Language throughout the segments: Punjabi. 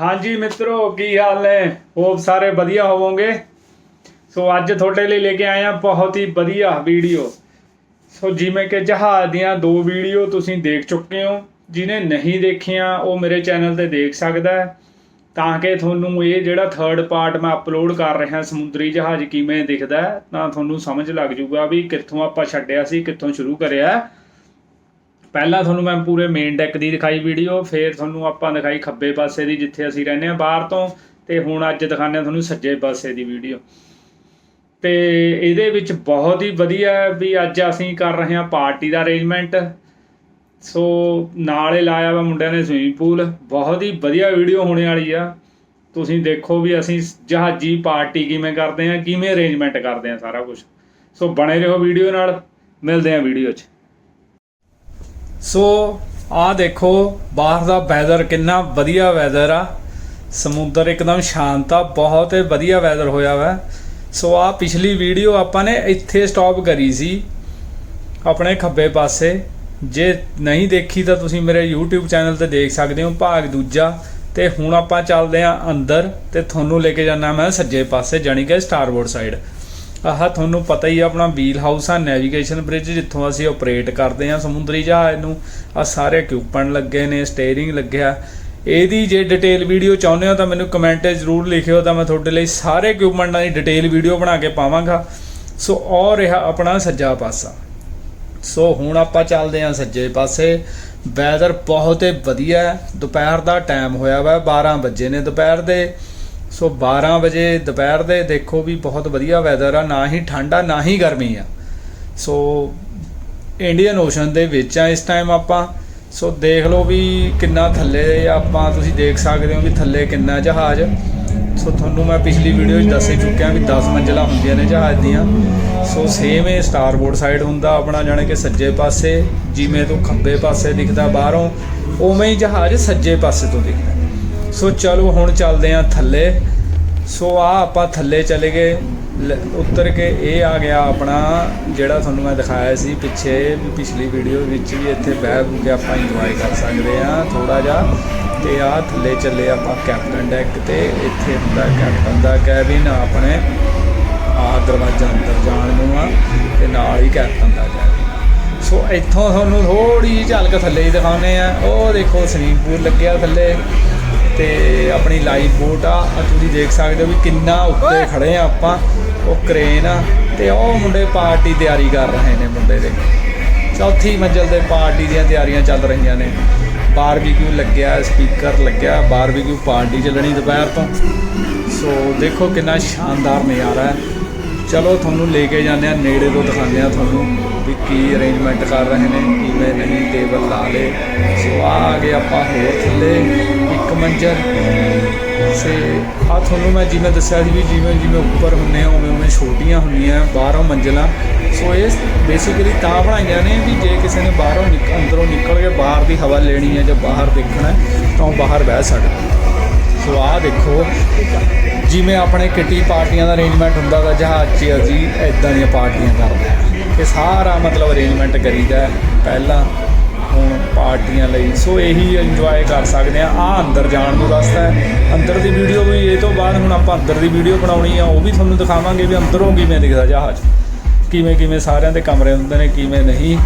ਹਾਂਜੀ ਮਿੱਤਰੋ, ਕੀ ਹਾਲ ਨੇ? ਹੋਪ ਸਾਰੇ ਵਧੀਆ ਹੋਵੋਗੇ। ਸੋ ਅੱਜ ਤੁਹਾਡੇ ਲਈ ਲੈ ਕੇ ਆਏ ਆ ਬਹੁਤ ਹੀ ਵਧੀਆ ਵੀਡੀਓ ਸੋ ਜਿਵੇਂ ਕਿ ਜਹਾਜ਼ ਦੀਆਂ ਦੋ ਵੀਡੀਓ ਤੁਸੀਂ ਦੇਖ ਚੁੱਕੇ ਹੋ। ਜਿਨੇ ਨਹੀਂ ਦੇਖੀਆਂ, ਉਹ ਮੇਰੇ ਚੈਨਲ ਤੇ ਦੇਖ ਸਕਦਾ ਹੈ। ਤਾਂ ਕਿ ਤੁਹਾਨੂੰ ਇਹ ਜਿਹੜਾ ਥਰਡ ਪਾਰਟ ਮੈਂ ਅਪਲੋਡ ਕਰ ਰਿਹਾ, ਸਮੁੰਦਰੀ ਜਹਾਜ਼ ਕਿਵੇਂ ਦਿਖਦਾ ਤਾਂ ਤੁਹਾਨੂੰ ਸਮਝ ਲੱਗ ਜੂਗਾ ਵੀ ਕਿੱਥੋਂ ਆਪਾਂ ਛੱਡਿਆ ਸੀ, ਕਿੱਥੋਂ ਸ਼ੁਰੂ ਕਰਿਆ ਪਹਿਲਾਂ ਤੁਹਾਨੂੰ ਮੈਂ ਪੂਰੇ ਮੇਨ ਡੈਕ ਦੀ ਦਿਖਾਈ ਵੀਡੀਓ ਫਿਰ ਤੁਹਾਨੂੰ ਆਪਾਂ ਦਿਖਾਈ ਖੱਬੇ ਪਾਸੇ ਦੀ ਜਿੱਥੇ ਅਸੀਂ ਰਹਿੰਦੇ ਆ ਬਾਹਰ ਤੋਂ, ਤੇ ਹੁਣ ਅੱਜ ਦਿਖਾਉਂਦੇ ਹਾਂ ਤੁਹਾਨੂੰ ਸੱਜੇ ਪਾਸੇ ਦੀ ਵੀਡੀਓ ਤੇ ਇਹਦੇ ਵਿੱਚ ਬਹੁਤ ਹੀ ਵਧੀਆ ਵੀ ਅੱਜ ਅਸੀਂ ਕਰ ਰਹੇ ਹਾਂ ਪਾਰਟੀ ਦਾ ਅਰੇਂਜਮੈਂਟ ਸੋ ਨਾਲੇ ਲਾਇਆ ਵਾ ਮੁੰਡਿਆਂ ਨੇ ਸਵੀਮਿੰਗ ਪੂਲ ਬਹੁਤ ਹੀ ਵਧੀਆ ਵੀਡੀਓ ਹੋਣੇ ਵਾਲੀ ਆ। ਤੁਸੀਂ ਦੇਖੋ ਵੀ ਅਸੀਂ ਜਹਾਜ਼ੀ ਪਾਰਟੀ ਕਿਵੇਂ ਕਰਦੇ ਆ ਕਿਵੇਂ ਅਰੇਂਜਮੈਂਟ ਕਰਦੇ ਆ ਸਾਰਾ ਕੁਝ ਸੋ ਬਣੇ ਰਹੋ ਵੀਡੀਓ ਨਾਲ। ਮਿਲਦੇ ਆ ਵੀਡੀਓ 'ਚ। ਸੋ ਆ ਦੇਖੋ, ਬਾਹਰ ਦਾ ਵੈਦਰ ਕਿੰਨਾ ਵਧੀਆ ਵੈਦਰ ਆ। ਸਮੁੰਦਰ ਇੱਕਦਮ ਸ਼ਾਂਤ ਆ, ਬਹੁਤ ਹੀ ਵਧੀਆ ਵੈਦਰ ਹੋਇਆ ਵਾ। ਸੋ ਆ ਪਿਛਲੀ ਵੀਡੀਓ ਆਪਾਂ ਨੇ ਇੱਥੇ ਸਟਾਪ ਕਰੀ ਸੀ, ਆਪਣੇ ਖੱਬੇ ਪਾਸੇ। ਜੇ ਨਹੀਂ ਦੇਖੀ ਤਾਂ ਤੁਸੀਂ ਮੇਰੇ YouTube ਚੈਨਲ ਤੇ ਦੇਖ ਸਕਦੇ ਹੋ, ਭਾਗ ਦੂਜਾ। ਤੇ ਹੁਣ ਆਪਾਂ ਚੱਲਦੇ ਆਂ ਅੰਦਰ, ਤੇ ਤੁਹਾਨੂੰ ਲੈ ਕੇ ਜਾਣਾ ਮੈਂ ਸੱਜੇ ਪਾਸੇ, ਜਾਣੀ ਕਿ ਸਟਾਰਬੋਰਡ ਸਾਈਡ ਆਹ ਤੁਹਾਨੂੰ ਪਤਾ ਹੀ ਆ, ਆਪਣਾ ਵੀਲ ਹਾਊਸ ਆ ਨੈਵੀਗੇਸ਼ਨ ਬ੍ਰਿਜ ਜਿੱਥੋਂ ਅਸੀਂ ਆਪਰੇਟ ਕਰਦੇ ਆ ਸਮੁੰਦਰੀ ਜਹਾਜ਼ ਨੂੰ। ਆ ਸਾਰੇ ਇਕਵਿਪਮੈਂਟ ਲੱਗੇ ਨੇ ਸਟੀਅਰਿੰਗ ਲੱਗਿਆ। ਇਹਦੀ ਜੇ ਡਿਟੇਲ ਵੀਡੀਓ ਚਾਹੁੰਦੇ ਹੋ ਤਾਂ ਮੈਨੂੰ ਕਮੈਂਟ ਜ਼ਰੂਰ ਲਿਖਿਓ, ਤਾਂ ਮੈਂ ਤੁਹਾਡੇ ਲਈ ਸਾਰੇ ਇਕਵਿਪਮੈਂਟਾਂ ਦੀ ਡਿਟੇਲ ਵੀਡੀਓ ਬਣਾ ਕੇ ਪਾਵਾਂਗਾ। ਸੋ ਔਰ ਰਿਹਾ ਆਪਣਾ ਸੱਜਾ ਪਾਸਾ। ਸੋ ਹੁਣ ਆਪਾਂ ਚੱਲਦੇ ਹਾਂ ਸੱਜੇ ਪਾਸੇ। ਵੈਦਰ ਬਹੁਤ ਹੀ ਵਧੀਆ ਹੈ। ਦੁਪਹਿਰ ਦਾ ਟਾਈਮ ਹੋਇਆ ਵਾ 12 ਵਜੇ ਨੇ ਦੁਪਹਿਰ ਦੇ। ਸੋ 12 ਵਜੇ ਦੁਪਹਿਰ ਦੇ ਦੇਖੋ ਵੀ ਬਹੁਤ ਵਧੀਆ ਵੈਦਰ ਆ, ਨਾ ਹੀ ਠੰਡਾ ਨਾ ਹੀ ਗਰਮੀ ਆ। ਸੋ ਇੰਡੀਅਨ ਓਸ਼ਨ ਦੇ ਵਿੱਚ ਆ ਇਸ ਟਾਈਮ ਆਪਾਂ। ਸੋ ਦੇਖ ਲਓ ਵੀ ਕਿੰਨਾ ਥੱਲੇ ਆਪਾਂ ਤੁਸੀਂ ਦੇਖ ਸਕਦੇ ਹੋ ਵੀ ਥੱਲੇ ਕਿੰਨਾ ਜਹਾਜ਼। ਸੋ ਤੁਹਾਨੂੰ ਮੈਂ ਪਿਛਲੀ ਵੀਡੀਓ 'ਚ ਦੱਸ ਹੀ ਚੁੱਕਿਆ ਵੀ 10 ਮੰਜ਼ਲਾਂ ਹੁੰਦੀਆਂ ਨੇ ਜਹਾਜ਼ ਦੀਆਂ। ਸੋ ਸੇਮ ਇਹ ਸਟਾਰਬੋਰਡ ਸਾਈਡ ਹੁੰਦਾ ਆਪਣਾ, ਜਾਣੇ ਕਿ ਸੱਜੇ ਪਾਸੇ, ਜਿਵੇਂ ਤੋਂ ਖੱਬੇ ਪਾਸੇ ਦਿਖਦਾ ਬਾਹਰੋਂ, ਉਵੇਂ ਹੀ ਜਹਾਜ਼ ਸੱਜੇ ਪਾਸੇ ਤੋਂ ਦਿਖਦਾ। ਸੋ ਚਲੋ ਹੁਣ ਚੱਲਦੇ ਆਂ ਥੱਲੇ। ਸੋ ਆ ਆਪਾਂ ਥੱਲੇ ਚਲੇ ਗਏ। ਲ- ਉੱਤਰ ਕੇ ਇਹ ਆ ਗਿਆ ਆਪਣਾ ਜਿਹੜਾ ਤੁਹਾਨੂੰ ਮੈਂ ਦਿਖਾਇਆ ਸੀ ਪਿੱਛੇ ਵੀ ਪਿਛਲੀ ਵੀਡੀਓ ਵਿੱਚ ਵੀ ਇੱਥੇ ਬਹਿ ਬੂ ਕੇ ਆਪਾਂ ਇੰਜੋਏ ਕਰ ਸਕਦੇ ਆ ਥੋੜਾ ਜਿਹਾ। ਤੇ ਆ ਥੱਲੇ ਚੱਲੇ ਆਪਾਂ ਕੈਪਟਨ ਡੈਕ ਤੇ। ਇੱਥੇ ਹੁੰਦਾ ਕੈਪਟਨ ਦਾ ਕੈਬਿਨ ਆਪਣੇ। ਆ ਦਰਵਾਜ਼ਾ ਅੰਦਰ ਜਾਣ ਨੂੰ ਆ ਤੇ ਨਾਲ ਹੀ ਕੈਪਟਨ ਦਾ ਕੈਬਿਨ ਸੋ ਇੱਥੋਂ ਤੁਹਾਨੂੰ ਥੋੜੀ ਜਿਹੀ ਝਲਕ ਥੱਲੇ ਹੀ ਦਿਖਾਉਨੇ ਆ ਉਹ ਦੇਖੋ ਸਵੀਮਿੰਗ ਪੂਲ ਲੱਗਿਆ ਥੱਲੇ। ਤੇ ਆਪਣੀ ਲਾਈਫ ਬੋਟ ਆ। ਆਹ ਤੁਸੀਂ ਦੇਖ ਸਕਦੇ ਹੋ ਵੀ ਕਿੰਨਾ ਉੱਤੇ ਖੜੇ ਆ ਆਪਾਂ। ਉਹ ਕ੍ਰੇਨ ਆ ਤੇ ਉਹ ਮੁੰਡੇ ਪਾਰਟੀ ਤਿਆਰੀ ਕਰ ਰਹੇ ਨੇ ਮੁੰਡੇ ਦੇ। ਚੌਥੀ ਮੰਜ਼ਲ ਤੇ ਪਾਰਟੀ ਦੀਆਂ ਤਿਆਰੀਆਂ ਚੱਲ ਰਹੀਆਂ ਨੇ। ਬਾਰਬੀਕਿਊ ਲੱਗਿਆ ਸਪੀਕਰ ਲੱਗਿਆ ਬਾਰਬੀਕਿਊ ਪਾਰਟੀ ਚੱਲਣੀ ਦੁਪਹਿਰ ਤੋਂ। ਸੋ ਦੇਖੋ ਕਿੰਨਾ ਸ਼ਾਨਦਾਰ ਨਜ਼ਾਰਾ ਹੈ। ਚਲੋ ਤੁਹਾਨੂੰ ਲੈ ਕੇ ਜਾਂਦੇ ਆ ਨੇੜੇ ਤੋਂ ਦਿਖਾਉਂਦੇ ਆ ਤੁਹਾਨੂੰ ਵੀ ਕੀ ਅਰੇਂਜਮੈਂਟ ਕਰ ਰਹੇ ਨੇ ਕਿਵੇਂ ਨਹੀਂ ਟੇਬਲ ਲਾ ਲੇ ਸੋ ਆ ਆ ਗਏ ਆਪਾਂ ਹੋਰ ਥੱਲੇ। ਮੰਜ਼ਰ। ਸੇ ਆ ਤੁਹਾਨੂੰ ਮੈਂ ਜਿਵੇਂ ਦੱਸਿਆ ਸੀ ਵੀ ਜਿਵੇਂ ਜਿਵੇਂ ਉੱਪਰ ਹੁੰਨੇ ਆ, ਉਵੇਂ ਉਵੇਂ ਛੋਟੀਆਂ ਹੁੰਦੀਆਂ ਬਾਹਰੋਂ ਮੰਜ਼ਲਾਂ। ਸੋ ਇਹ ਬੇਸਿਕਲੀ ਤਾਂ ਬਣਾਈਆਂ ਨੇ ਵੀ ਜੇ ਕਿਸੇ ਨੇ ਬਾਹਰੋਂ ਨਿਕ ਅੰਦਰੋਂ ਨਿਕਲ ਕੇ ਬਾਹਰ ਦੀ ਹਵਾ ਲੈਣੀ ਹੈ ਜਾਂ ਬਾਹਰ ਦੇਖਣਾ, ਤਾਂ ਉਹ ਬਾਹਰ ਬਹਿ ਸਕਦਾ। ਸੋ ਆਹ ਦੇਖੋ, ਜਿਵੇਂ ਆਪਣੇ ਕਿੱਟੀ ਪਾਰਟੀਆਂ ਦਾ ਅਰੇਂਜਮੈਂਟ ਹੁੰਦਾ ਤਾਂ ਜਹਾਜ਼ 'ਚ ਅਸੀਂ ਐਦਾਂ ਦੀਆਂ ਪਾਰਟੀਆਂ ਕਰਦੇ ਹਾਂ ਇਹ ਸਾਰਾ ਮਤਲਬ ਅਰੇਂਜਮੈਂਟ ਕਰੀਦਾ ਪਹਿਲਾਂ ਹੁਣ ਪਾਰਟੀਆਂ ਲਈ। ਸੋ ਇਹੀ ਇੰਜੋਏ ਕਰ ਸਕਦੇ ਆ ਆ ਅੰਦਰ ਜਾਣ ਨੂੰ ਰਸਤਾ ਹੈ। ਅੰਦਰ ਦੀ ਵੀਡੀਓ ਵੀ ਇਹ ਤੋਂ ਬਾਅਦ ਹੁਣ ਆਪਾਂ ਅੰਦਰ ਦੀ ਵੀਡੀਓ ਬਣਾਉਣੀ ਆ। ਉਹ ਵੀ ਤੁਹਾਨੂੰ ਦਿਖਾਵਾਂਗੇ ਵੀ ਅੰਦਰੋਂ ਕਿਵੇਂ ਦਿਖਦਾ ਜਹਾਜ਼। ਕਿਵੇਂ ਕਿਵੇਂ ਸਾਰਿਆਂ ਦੇ ਕਮਰੇ ਹੁੰਦੇ ਨੇ, ਕਿਵੇਂ ਨਹੀਂ।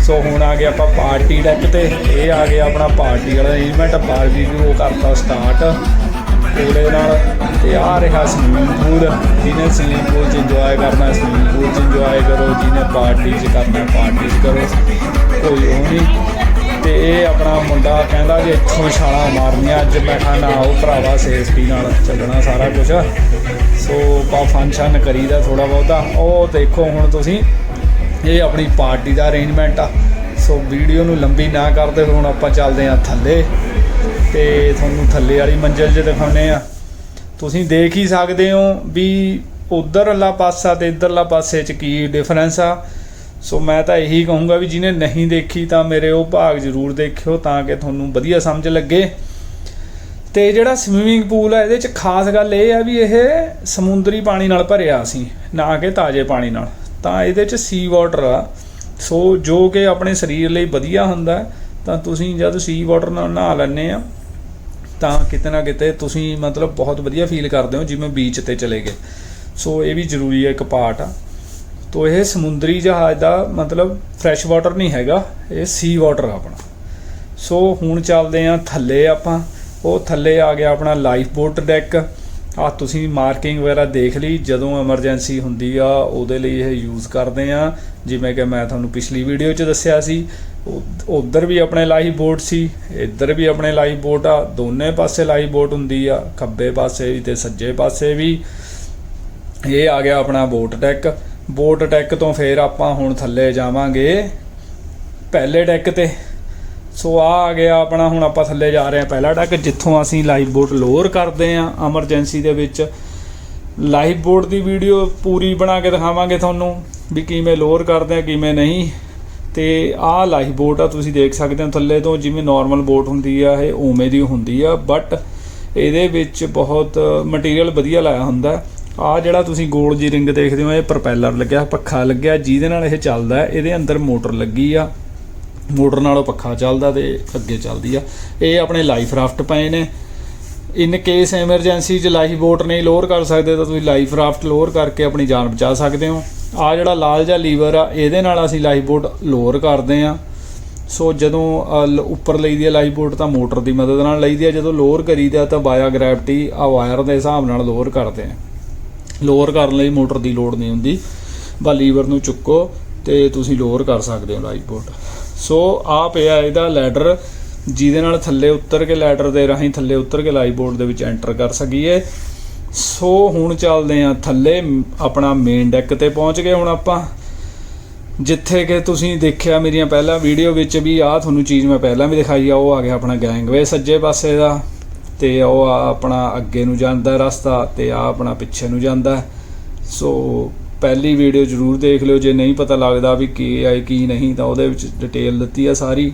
ਸੋ ਹੁਣ ਆ ਗਏ ਆਪਾਂ ਪਾਰਟੀ ਡੈਕ ਤੇ। ਇਹ ਆ ਗਿਆ ਆਪਣਾ ਪਾਰਟੀ ਵਾਲਾ ਅਰੇਂਜਮੈਂਟ ਉਹ ਕਰਤਾ ਸਟਾਰਟ ਕੋਲੇ ਨਾਲ। ਤੇ ਆ ਰਿਹਾ ਸਵੀਮਿੰਗ ਪੂਲ ਜਿਹਨੇ ਸਵੀਮਿੰਗ ਪੂਲ 'ਚ ਇੰਜੋਏ ਕਰਨਾ ਸਵੀਮਿੰਗ ਪੂਲ 'ਚ ਇੰਜੋਏ ਕਰੋ। ਜਿਹਨੇ ਪਾਰਟੀ 'ਚ ਕਰਨਾ, ਪਾਰਟੀ 'ਚ ਕਰੋ। ਕੋਈ ਉਹ ਨਹੀਂ। ਤੇ ਇਹ ਆਪਣਾ ਮੁੰਡਾ ਕਹਿੰਦਾ ਕਿ ਇੱਥੋਂ ਛਾਲਾਂ ਮਾਰਨੀਆਂ, ਅੱਜ ਮੈਂ ਕਿਹਾ, ਨਾ ਉਹ ਭਰਾਵਾ, ਸੇਫਟੀ ਨਾਲ ਚੱਲਣਾ ਸਾਰਾ ਕੁਝ ਸੋ ਪਾ ਫੰਕਸ਼ਨ ਕਰੀਦਾ ਥੋੜਾ ਬਹੁਤਾ। ਉਹ ਦੇਖੋ ਹੁਣ ਤੁਸੀਂ, ਇਹ ਆਪਣੀ ਪਾਰਟੀ ਦਾ ਅਰੇਂਜਮੈਂਟ ਆ। ਸੋ ਵੀਡੀਓ ਨੂੰ ਲੰਬੀ ਨਾ ਕਰਦੇ, ਹੁਣ ਆਪਾਂ ਚੱਲਦੇ ਹਾਂ ਥੱਲੇ। ਤੇ ਤੁਹਾਨੂੰ ਥੱਲੇ ਵਾਲੀ ਮੰਜ਼ਿਲ 'ਚ ਦਿਖਾਉਨੇ ਆ ਤੁਸੀਂ ਦੇਖ ਹੀ ਸਕਦੇ ਹੋ ਵੀ ਉਧਰਲਾ ਪਾਸਾ ਤੇ ਇਧਰਲਾ ਪਾਸੇ 'ਚ ਕੀ ਡਿਫਰੈਂਸ ਆ। ਸੋ ਮੈਂ ਤਾਂ ਇਹੀ ਕਹੂੰਗਾ ਵੀ ਜਿਹਨੇ ਨਹੀਂ ਦੇਖੀ ਤਾਂ ਮੇਰੇ ਉਹ ਭਾਗ ਜ਼ਰੂਰ ਦੇਖਿਓ ਤਾਂ ਕਿ ਤੁਹਾਨੂੰ ਵਧੀਆ ਸਮਝ ਲੱਗੇ। ਤੇ ਜਿਹੜਾ ਸਵਿਮਿੰਗ ਪੂਲ ਹੈ ਇਹਦੇ 'ਚ ਖਾਸ ਗੱਲ ਇਹ ਆ ਵੀ ਇਹ ਸਮੁੰਦਰੀ ਪਾਣੀ ਨਾਲ ਭਰਿਆ ਸੀ, ਨਾ ਕਿ ਤਾਜ਼ੇ ਪਾਣੀ ਨਾਲ। ਤਾਂ ਇਹਦੇ 'ਚ ਸੀ ਵਾਟਰ ਆ। ਸੋ ਜੋ ਕਿ ਆਪਣੇ ਸਰੀਰ ਲਈ ਵਧੀਆ ਹੁੰਦਾ, ਤਾਂ ਤੁਸੀਂ ਜਦ ਸੀ ਵਾਟਰ ਨਾਲ ਨਹਾ ਲੈਂਦੇ ਆ, ਤਾਂ ਕਿਤੇ ਨਾ ਕਿਤੇ ਤੁਸੀਂ ਮਤਲਬ ਬਹੁਤ ਵਧੀਆ ਫੀਲ ਕਰਦੇ ਹੋ, ਜਿਵੇਂ ਬੀਚ ਤੇ ਚਲੇ ਗਏ। ਸੋ ਇਹ ਵੀ ਜ਼ਰੂਰੀ ਹੈ ਇੱਕ ਪਾਰਟ ਆ। ਤੋ ਇਹ ਸਮੁੰਦਰੀ ਜਹਾਜ਼ ਦਾ ਮਤਲਬ ਫਰੈਸ਼ ਵਾਟਰ ਨਹੀਂ ਹੈਗਾ, ਇਹ ਸੀ ਵਾਟਰ ਆ ਆਪਣਾ। ਸੋ ਹੁਣ ਚੱਲਦੇ ਆ ਥੱਲੇ ਆਪਾਂ। ਉਹ ਥੱਲੇ ਆ ਗਿਆ ਆਪਣਾ ਲਾਈਫ ਬੋਟ ਡੈਕ ਆ ਤੁਸੀਂ ਮਾਰਕਿੰਗ ਵਗੈਰਾ ਦੇਖ ਲਈ, ਜਦੋਂ ਐਮਰਜੈਂਸੀ ਹੁੰਦੀ ਆ, ਉਹਦੇ ਲਈ ਇਹ ਯੂਜ਼ ਕਰਦੇ ਆ। ਜਿਵੇਂ ਕਿ ਮੈਂ ਤੁਹਾਨੂੰ ਪਿਛਲੀ ਵੀਡੀਓ 'ਚ ਦੱਸਿਆ ਸੀ ਉਧਰ ਵੀ ਆਪਣੇ ਲਾਈਫ ਬੋਟ ਸੀ, ਇੱਧਰ ਵੀ ਆਪਣੇ ਲਾਈਫ ਬੋਟ ਆ। ਦੋਨੇ ਪਾਸੇ ਲਾਈਫ ਬੋਟ ਹੁੰਦੀ ਆ, ਖੱਬੇ ਪਾਸੇ ਵੀ ਤੇ ਸੱਜੇ ਪਾਸੇ ਵੀ। ਇਹ ਆ ਗਿਆ ਆਪਣਾ ਬੋਟ ਡੈਕ ਬੋਟ ਡੈਕ ਤੋਂ ਫੇਰ ਆਪਾਂ ਹੁਣ ਥੱਲੇ ਜਾਵਾਂਗੇ। ਪਹਿਲੇ ਡੈਕ ਤੇ। ਸੋ ਆ ਆ ਗਿਆ ਆਪਣਾ, ਹੁਣ ਆਪਾਂ ਥੱਲੇ ਜਾ ਰਹੇ ਹਾਂ ਪਹਿਲਾ ਡੈਕ, ਜਿੱਥੋਂ ਅਸੀਂ ਲਾਈਵ ਬੋਟ ਲੋਅਰ ਕਰਦੇ ਹਾਂ ਐਮਰਜੈਂਸੀ ਦੇ ਵਿੱਚ। ਲਾਈਵ ਬੋਟ ਦੀ ਵੀਡੀਓ ਪੂਰੀ ਬਣਾ ਕੇ ਦਿਖਾਵਾਂਗੇ ਤੁਹਾਨੂੰ ਵੀ ਕਿਵੇਂ ਲੋਅਰ ਕਰਦੇ ਆ, ਕਿਵੇਂ ਨਹੀਂ। ਤੇ ਆਹ ਲਾਈਫ ਬੋਟ ਆ, ਤੁਸੀਂ ਦੇਖ ਸਕਦੇ ਹੋ ਥੱਲੇ ਤੋਂ ਜਿਵੇਂ ਨਾਰਮਲ ਬੋਟ ਹੁੰਦੀ ਆ, ਇਹ ਉਵੇਂ ਦੀ ਹੁੰਦੀ ਆ ਬਟ ਇਹਦੇ ਵਿੱਚ ਬਹੁਤ ਮਟੀਰੀਅਲ ਵਧੀਆ ਲਾਇਆ ਹੁੰਦਾ। ਆ ਜਿਹੜਾ ਤੁਸੀਂ ਗੋਲ ਜੀ ਰਿੰਗ ਦੇਖਦੇ ਹੋ, ਇਹ ਪ੍ਰੋਪੈਲਰ ਲੱਗਿਆ, ਪੱਖਾ ਲੱਗਿਆ, ਜਿਹਦੇ ਨਾਲ ਇਹ ਚੱਲਦਾ ਇਹਦੇ ਅੰਦਰ ਮੋਟਰ ਲੱਗੀ ਆ। ਮੋਟਰ ਨਾਲੋਂ ਪੱਖਾ ਚੱਲਦਾ ਤੇ ਅੱਗੇ ਚੱਲਦੀ ਆ। ਇਹ ਆਪਣੇ ਲਾਈਫ ਰਾਫਟ ਪਏ ਨੇ। ਇਨ ਕੇਸ ਐਮਰਜੈਂਸੀ 'ਚ ਲਾਈਫ ਬੋਟ ਨਹੀਂ ਲੋਅਰ ਕਰ ਸਕਦੇ, ਤਾਂ ਤੁਸੀਂ ਲਾਈਫ ਰਾਫਟ ਲੋਅਰ ਕਰਕੇ ਆਪਣੀ ਜਾਨ ਬਚਾ ਸਕਦੇ ਹੋ। ਆ ਜਿਹੜਾ ਲਾਲ ਜਿਹਾ ਲੀਵਰ ਆ, ਇਹਦੇ ਨਾਲ ਅਸੀਂ ਲਾਈਫ ਬੋਟ ਲੋਅਰ ਕਰਦੇ ਆ। ਸੋ ਜਦੋਂ ਲ- ਉੱਪਰ ਲਈਦੀ ਹੈ ਲਾਈਫ ਬੋਟ, ਤਾਂ ਮੋਟਰ ਦੀ ਮਦਦ ਨਾਲ ਲਈਦੀ ਹੈ ਜਦੋਂ ਲੋਅਰ ਕਰੀਦਾ ਤਾਂ ਬਾਇਆ ਗ੍ਰੈਵਿਟੀ ਆ ਵਾਇਰ ਦੇ ਹਿਸਾਬ ਨਾਲ ਲੋਅਰ ਕਰਦੇ ਆ। ਲੋਅਰ ਕਰਨ ਲਈ ਮੋਟਰ ਦੀ ਲੋੜ ਨਹੀਂ ਹੁੰਦੀ। ਬਾ ਲੀਵਰ ਨੂੰ ਚੁੱਕੋ ਤੇ ਤੁਸੀਂ ਲੋਅਰ ਕਰ ਸਕਦੇ ਹੋ ਲਾਈਫ ਬੋਟ ਸੋ ਆ ਪਿਆ ਇਹਦਾ ਲੈਡਰ ਜਿਹਦੇ ਨਾਲ ਥੱਲੇ ਉਤਰ ਕੇ ਲੈਡਰ ਦੇ ਰਾਹੀਂ ਥੱਲੇ ਉਤਰ ਕੇ ਲਾਈਫ ਬੋਟ ਦੇ ਵਿੱਚ ਐਂਟਰ ਕਰ ਸਕੀਏ। ਸੋ ਹੁਣ ਚੱਲਦੇ ਆ ਥੱਲੇ, ਆਪਣਾ ਮੇਨ ਡੈਕ ਤੇ ਪਹੁੰਚ ਗਏ ਹੁਣ ਆਪਾਂ। ਜਿੱਥੇ ਕਿ ਤੁਸੀਂ ਦੇਖਿਆ ਮੇਰੀਆਂ ਪਹਿਲਾਂ ਵੀਡੀਓ ਵਿੱਚ ਵੀ ਆ ਤੁਹਾਨੂੰ ਚੀਜ਼ ਮੈਂ ਪਹਿਲਾਂ ਵੀ ਦਿਖਾਈ ਆ, ਉਹ ਆ ਗਿਆ ਆਪਣਾ ਗੈਂਗਵੇ ਸੱਜੇ ਪਾਸੇ ਦਾ। ਤੇ ਉਹ ਆ ਆਪਣਾ ਅੱਗੇ ਨੂੰ ਜਾਂਦਾ ਰਸਤਾ ਤੇ ਆ ਆਪਣਾ ਪਿੱਛੇ ਨੂੰ ਜਾਂਦਾ। ਸੋ ਪਹਿਲੀ ਵੀਡੀਓ ਜਰੂਰ ਦੇਖ ਲਿਓ, ਜੇ ਨਹੀਂ ਪਤਾ ਲੱਗਦਾ ਵੀ ਕੀ ਹੈ ਕੀ ਨਹੀਂ, ਤਾਂ ਉਹਦੇ ਵਿੱਚ ਡਿਟੇਲ ਦਿੱਤੀ ਆ ਸਾਰੀ।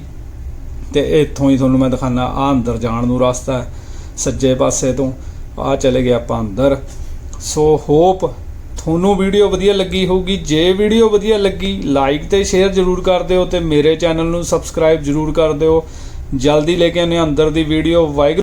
ਤੇ ਇੱਥੋਂ ਹੀ ਤੁਹਾਨੂੰ ਮੈਂ ਦਿਖਾਣਾ ਆ ਅੰਦਰ ਜਾਣ ਨੂੰ ਰਸਤਾ ਹੈ, ਸੱਜੇ ਪਾਸੇ ਤੋਂ। ਆ ਚਲੇ ਗਏ ਆਪਾਂ ਅੰਦਰ। ਸੋ ਹੋਪ ਤੁਹਾਨੂੰ ਵੀਡੀਓ ਵਧੀਆ ਲੱਗੀ ਹੋਊਗੀ। ਜੇ ਵੀਡੀਓ ਵਧੀਆ ਲੱਗੀ ਲਾਈਕ ਤੇ ਸ਼ੇਅਰ ਜਰੂਰ ਕਰ ਦਿਓ ਤੇ ਮੇਰੇ ਚੈਨਲ ਨੂੰ ਸਬਸਕ੍ਰਾਈਬ ਜਰੂਰ ਕਰ ਦਿਓ। ਜਲਦੀ ਲੈ ਕੇ ਆਉਂਦੇ ਹਾਂ ਅੰਦਰ ਦੀ ਵੀਡੀਓ ਵਾਹਿਗੁਰੂ